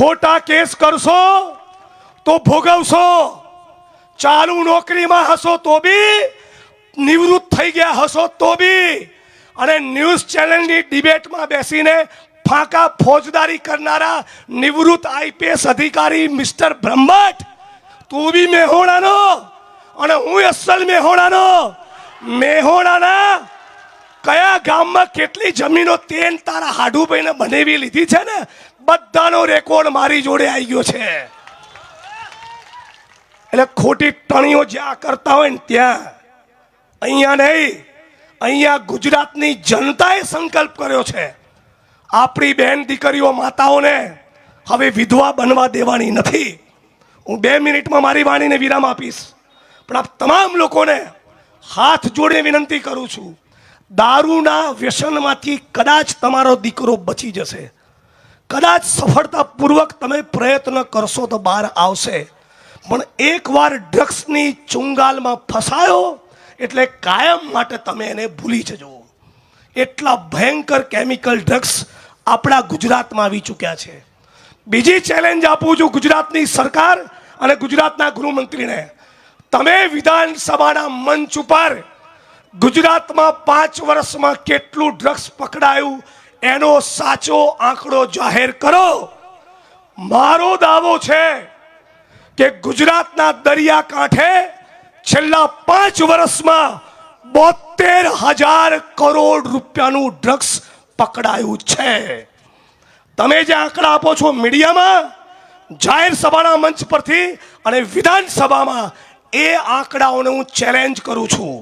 ખોટા કેસ કરશો તો ભોગવશો. ચાલુ નોકરીમાં હશો તો બી નિવૃત્ત થઈ ગયા હશો તો બી. અને ન્યૂઝ ચેનલની ડિબેટમાં બેસીને ફાંકા ફોજદારી કરનારા નિવૃત્ત આઈપીએસ અધિકારી મિસ્ટર બ્રહ્મટ, તું બી મેહોણાનો અને હું અસલ મેહોણાનો. મેહોણાના કયા ગામમાં કેટલી જમીનો તેન તારા હાડુભાઈને બનેવી લીધી છે ને? બધાનો રેકોર્ડ મારી જોડે આવી ગયો છે. એટલે ખોટી ટણીઓ જ્યાં કરતા હોય ને ત્યાં. અહીંયા નહીં, અહીંયા ગુજરાતની જનતાએ સંકલ્પ કર્યો છે. આપણી બહેન દીકરીઓ માતાઓને હવે વિધવા બનવા દેવાની નથી. હું બે મિનિટમાં મારી વાણીને વિરામ આપીશ. પણ આપ તમામ લોકોને હાથ જોડે વિનંતી કરું છું. દારૂના વ્યસનમાંથી કદાચ તમારો દીકરો બચી જશે. કદાચ સફળતાપૂર્વક તમે પ્રયત્ન કરશો તો બહાર આવશે. પણ એકવાર ડ્રગ્સની ચુંગાલમાં ફસાયો એટલે કાયમ માટે તમે એને ભૂલી જજો. એટલા ભયંકર કેમિકલ ડ્રગ્સ આપણા ગુજરાતમાં આવી ચૂક્યા છે. બીજી ચેલેન્જ આપું છું ગુજરાતની સરકાર અને ગુજરાતના ગૃહમંત્રીને. તમે વિધાનસભાના મંચ ઉપર ગુજરાતમાં પાંચ વર્ષમાં કેટલું ડ્રગ્સ પકડાયું, એનો સાચો આંકડો જાહેર કરો. મારો દાવો છે કે ગુજરાતના દરિયાકાંઠે છેલ્લા પાંચ વર્ષમાં બોતેર હજાર કરોડ રૂપિયાનું ડ્રગ્સ પકડાયું છે. તમે જે આંકડા આપો છો મીડિયામાં, જાહેર સભાના મંચ પરથી અને વિધાનસભામાં, એ આંકડાઓને હું ચેલેન્જ કરું છું.